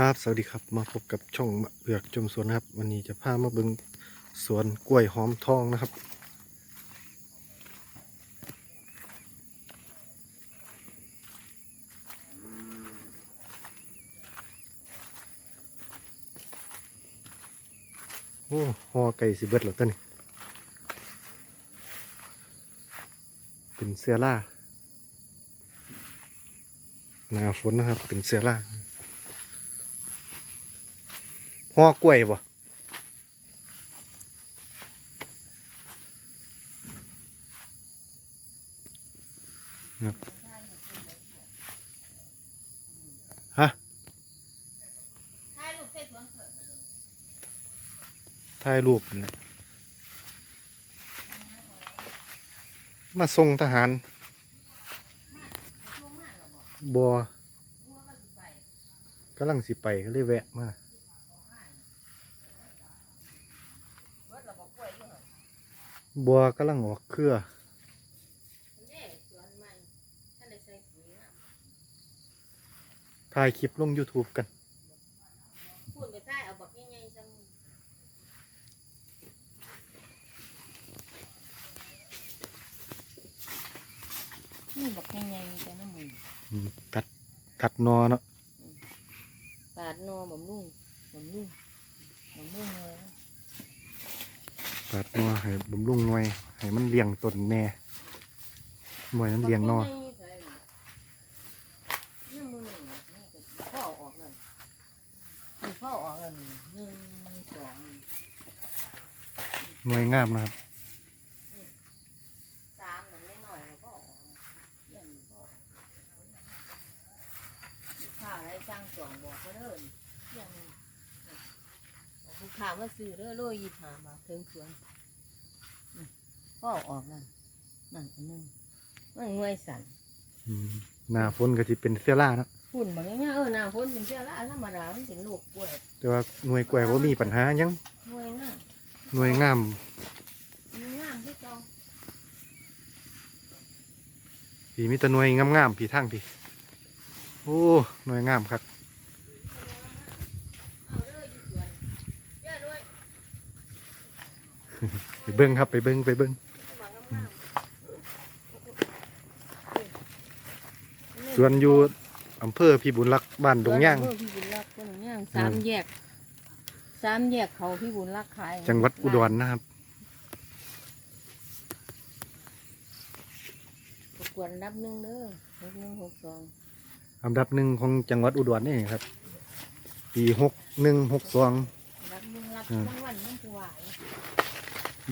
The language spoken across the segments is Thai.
ครับ สวัสดีครับ มาพบกับช่องมะเบือกจมสวนครับ วันนี้จะพามาเบิงสวนกล้วยหอมทองนะครับ โอ้หอไก่สิเบิดแล้วต้นนี่เป็นเสื้อล่าหนาฝนนะครับ เป็นเสื้อล่า ห่อกล้วยบ่ฮะถ่ายรูปนะมาส่งทหารบัวกำลังสิไปก็เลยแวะมา เบิดเราบอกกล้วยอยู่เหรอ บัวกำลังออกเครือเด้สวนใหม่ท่านได้ใส่ปุ๋ยนะถ่ายคลิปลง YouTube กันพูดไปใต้เอาบักใหญ่ๆซ้ำนี่บักใหญ่ๆมีแต่น้ำมันอืมตัดตัดนอเนาะปาดนอบำรุงบำรุงบำรุงเลย ตัดนอให้บำรุงหน่วยให้มันเลี้ยงต้นแน่หน่วยมันเลี้ยงนอหญ่ๆใส่นี่มือหนึ่งนี่ก็พ่อออกเลยนี่พ่อออกเลยหนึ่งสองหน่วยงามนะครับสามหนึ่งไม่น่อยแล้วก็ออกเยี่ยมก็ลูกค้าอะไรจ้างสองบอกเขาเด้อเยี่ยม ลูกค้ามาซื้อเด้อโลยี่ห้ามาถึงสวนอืมก็เอาออกนั่นนั่นอันนึงมันงวยสั่นอืมหน้าฝนก็จะเป็นเสื้อล่าเนาะฝุ่นบางอย่างเออหน้าฝนเป็นเสื้อละธรรมดามันเป็นลูกกล้วยแต่ว่าหน่วยกล้วยว่ามีปัญหาหยังงวยง่ายหน่วยงามมีงามที่เก่าพี่มีแต่หน่วยงามๆพี่ทางพี่โอ้หน่วยงามครับ เอาเด้ออยู่สวนเยอะด้วย ไปเบิ้งครับไปเบิ้งไปเบิ้งบางงามสวนอยู่อำเภอพี่บุญรักษ์บ้านดงย่างเออพี่บุญรักก็ดงย่างสามแยกสามแยกเขาพี่บุญรักขายจังหวัดอุดรนะครับประกวดอันดับหนึ่งเด้อหกหนึ่งหกสองอันดับหนึ่งของจังหวัดอุดรนี่ครับ ปีหกหนึ่งหกสองอันดับหนึ่งรับอืมรางวัลนั่นคือว่า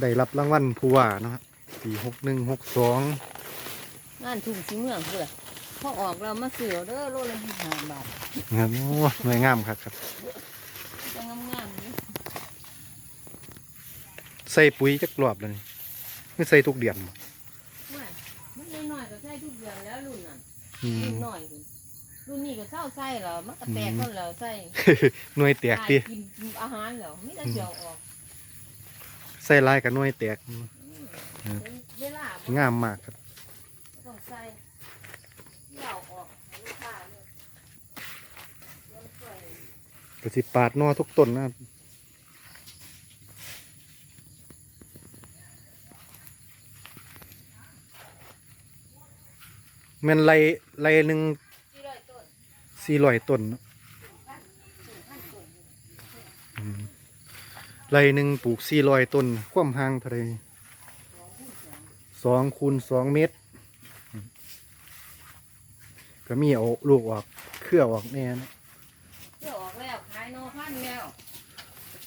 ได้รับรางวัลผู้ว่านะครับปีหกหนึ่งหกสองงานทุ่งสีเมืองเพื่อพอออกเรามาเสือเด้อโลละยี่สิบห้าบาทครับโอ้หน่วยงามครับครับจะงามๆนี่ใส่ปุ๋ยจักรอบเลยไม่ใส่ทุกเดือนบ่ว่ามันน้อยๆก็ใส่ทุกเดือนแล้วรุ่นนั้นอืม รุ่นน้อยพุ่นรุ่นนี้ก็เศร้าใส่แล้วมันก็แตกคนแล้วใส่หน่วยแตกตายดิกินอาหารแล้วไมแต่ได้เสียวออก ใส่ลายกับหน่วยแตกอืมอืมเป็นเวลาบ่งามมากครับต้องใส่เหล่าออกให้ลูกค้าเนี่ยเดี๋ยวช่วยกระสิปาดนอทุกต้นนะครับแมันไรไรหนึ่งที่ร้อยต้นสี่ร้อยต้นเนาะ พันถึงพันต้น อืม ไรหนึ่งปลูกสี่ร้อยต้น ความห่างเท่าไหรสองคูณสองสองคูณสองเมตรอืมก็มีเอาลูกออกเครือออกแน่นะเพื่อออกแล้วขายนอพันแล้ว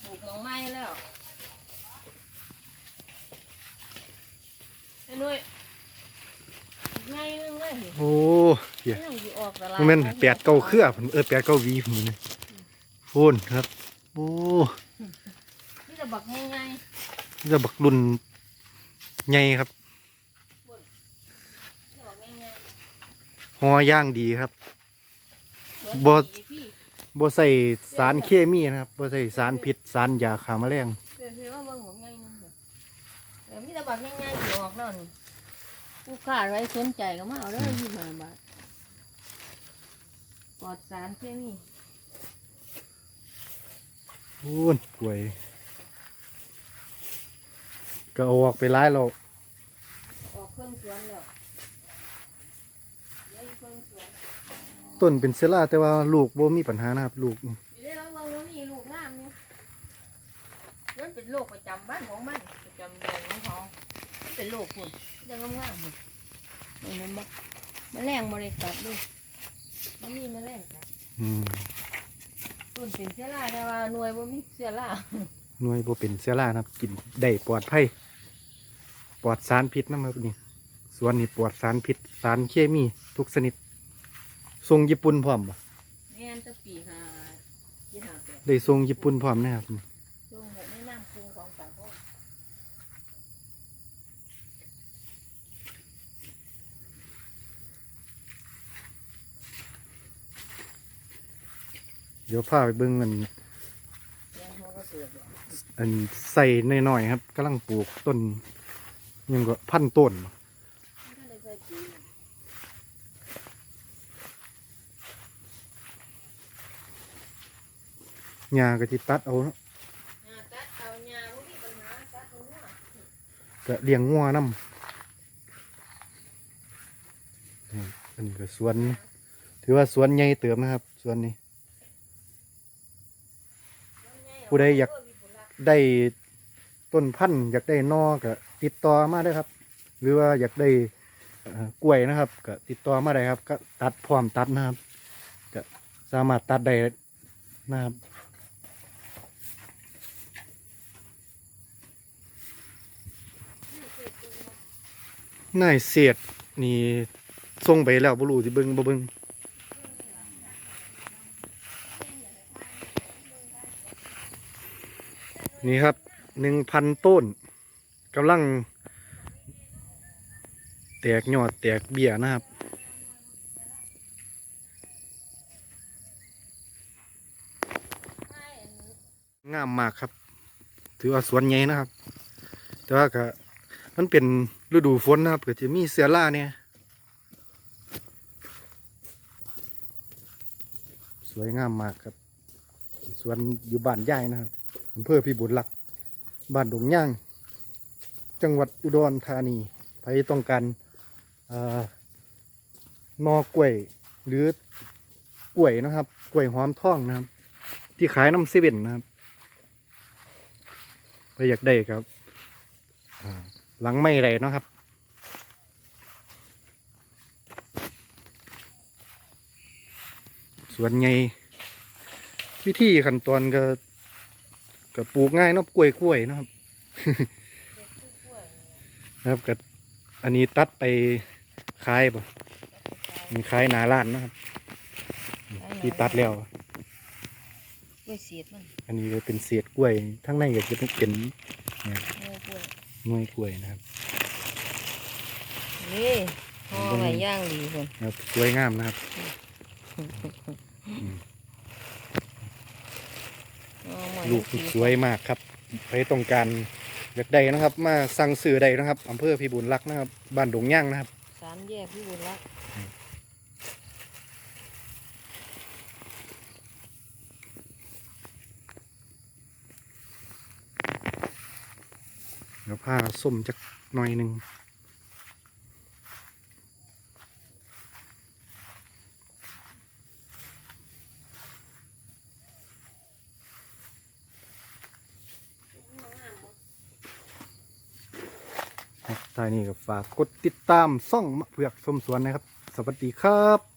ปลูกหน่อไม้แล้วไอ้นุ้ยไงนึงเลยโอ้เหี้ยยังอยู่ออกตลาดมันเป็นแปดเก้าเครือผมเออแปดเก้าหวีผมนี่พูนครับ โอ้นี่จะบักง่าย จะบักรุ่นใหญ่ครับๆจะบักง่ายหอย่างดีครับๆบ่สวนพี่บ่ใส่สารเคมีนะครับบ่ใส่สารพิษสารยาฆ่าแมลงเดี๋ยวสิว่าเบิ่งบักง่ายนึงเถอะเดี๋ยวมีแต่บักง่ายๆสิออกแล้วนี่ลูกค้าอะไรสนใจก็มาเอาเด้อยี่สิบห้าบาทปลอดสารเคมีพูนกล้วย ก็เอาออกไปร้ายเราออกเครื่องสวนแล้วเหลืออีกเครื่องสวนต้นเป็นเซล่าแต่ว่าลูกบ่มีปัญหานะครับลูกอยู่ในรังเราแล้วนี่ลูกงามอยู่นั่นเป็นโรคประจำบ้านของมันประจำเดือนของเขามันเป็นโรคคุณยังงามๆเลยนี่มันบ่แมลงบริกัดด้วยมันมีแมลงกัดอืม ต้นเป็นเชื้อราแต่ว่าหน่วยบ่มีเชื้อรา หน่วยบ่เป็นเซล่านะครับ กินได้ปลอดภัยปลอดสารพิษนะครับนี่สวนนี่ปลอดสารพิษสารเคมีทุกชนิดทรงญี่ปุ่นพร้อมบ่แม่นแตะปีหายี่ห้าแปดได้ทรงญี่ปุ่นพร้อมนะครับช่วงหกในน้ำปรุงของสังคมเดี๋ยวพาไปเบิ่งอันยังเขาก็เสือก อันใส่น้อยๆครับกำลังปลูกต้นยังก็พันต้นยหญ้าก็สิตัดเอาเนาะหญ้าตัดเอาหญ้าบ่มีปัญหาตัดเอาหัวก็เลี้ยงงัวนํอันนี้ก็สวน ถือว่าสวนใหญ่เติมนะครับ สวนนี้ ผู้ใดอยาก ได้ต้นพันธุ์อยากได้นอก็ติดต่อมาได้ครับ หรือว่าอยากได้กล้วยนะครับ ก็ติดต่อมาได้ครับ ก็ตัดพร้อมตัดนะครับก็สามารถตัดได้นะครับนายเสียดนี่ส่งไปแล้วบ่รู้สิเบิ่งบ่เบิ่ง นี่ครับหนึ่งพันต้นกำลัง แตกยอดแตกเบี้ยนะครับ งามมากครับ ถือว่าสวนใหญ่นะครับ แต่ว่าก็มันเป็นฤดูฝนนะครับก็จะมีเสือล่าเนี่ยสวยงามมากครับ สวนอยู่บ้านย่ายนะครับ อำเภอพิบูลรัก บ้านดงย่าง จังหวัดอุดรธานีใครต้องการเอ่อนอกล้วยหรือกล้วยนะครับกล้วยหอมท่องนะครับ ที่ขายน้ำเซเว่นนะครับไปอยากได้ครับหลังไม่ไรนะครับส่วนไงวิธีขั้นตอนก็ ก็ปลูกง่ายเนาะกล้วยกล้วยๆเนาะครับนะครับก็อันนี้ตัดไปขายป่ะมีขายหนาร้านเนาะครับที่ตัดแล้วกล้วยเสียดมันอันนี้ก็เป็นเศษกล้วยทั้งในก็จะเป็นเนื้อกล้วยหน่วยกล้วยนะครับนี่ห่อไว้ย่างดีคนนะครับสวยงามนะครับห่อไว้ ลูกนี่สวยมากครับใครต้องการอยากได้นะครับ มาสั่งซื้อได้นะครับอำเภอพิบูลรักษ์นะครับบ้านดงย่างนะครับสามแยกพี่บุญรักเดี๋ยวผ้าส้มจักหน่อยหนึ่ง ท้ายนี้ก็ฝากกดติดตามซ่องมะเผือกสมสวนนะครับ สวัสดีครับ